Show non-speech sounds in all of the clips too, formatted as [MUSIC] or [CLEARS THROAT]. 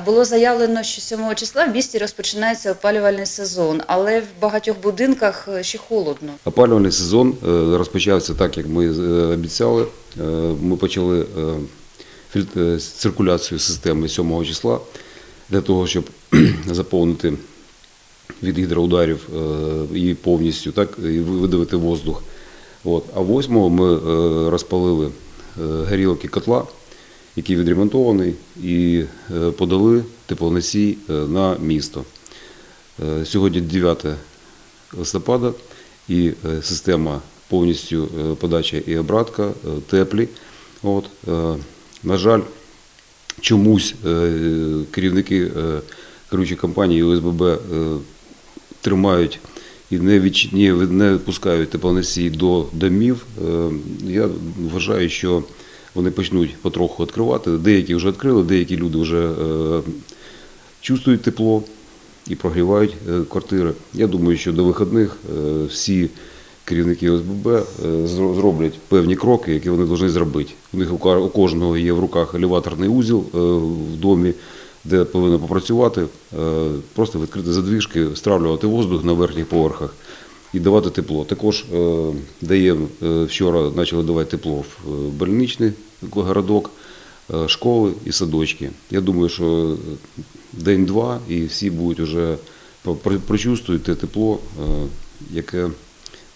Було заявлено, що 7 числа в місті розпочинається опалювальний сезон, але в багатьох будинках е, ще холодно. Опалювальний сезон е, розпочався так, як ми е, обіцяли. Ми почали циркуляцію системи 7 числа для того, щоб [CLEARS THROAT] заповнити від гідроударів і повністю так, і видавити воздух. От. А 8 ми розпалили горілки котла, який відремонтований, і е, подали теплоносій е, на місто. Е, Сьогодні 9 листопада і система повністю подача і обратка теплі. От, на жаль, чомусь керівники керуючої компанії ОСББ тримають і не, відч... ні, не пускають теплоносії до домів. Я вважаю, що вони почнуть потроху відкривати. Деякі вже відкрили, деякі люди вже е, чувствують тепло і прогрівають е, квартири. Я думаю, що до вихідних е, всі керівники ОСББ зроблять певні кроки, які вони повинні зробити. У них у кожного є в руках елеваторний узіл в домі, де повинно попрацювати, просто відкрити задвіжки, стравлювати воздух на верхніх поверхах і давати тепло. Також е, даємо е, вчора почали давати тепло в е, больничний городок, школи і садочки. Я думаю, що день-два і всі будуть вже про- про- прочувствують те тепло, яке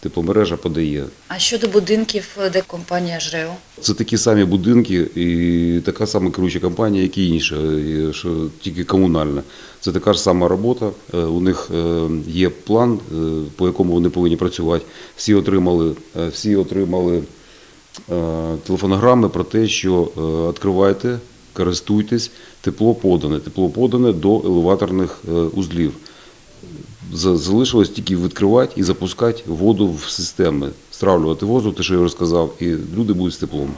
тепломережа подає. А щодо будинків, де компанія ЖРЕО? Це такі самі будинки і така сама керуюча компанія, як і інша, що тільки комунальна. Це така ж сама робота. Е, У них е, є план, е, по якому вони повинні працювати. Всі отримали, всі отримали телефонограми про те, що відкривайте, користуйтесь, тепло подане. Тепло подане до елеваторних узлів. За- Залишилось тільки відкривати і запускати воду в системи, стравлювати воду, те, що я розказав, і люди будуть з теплом.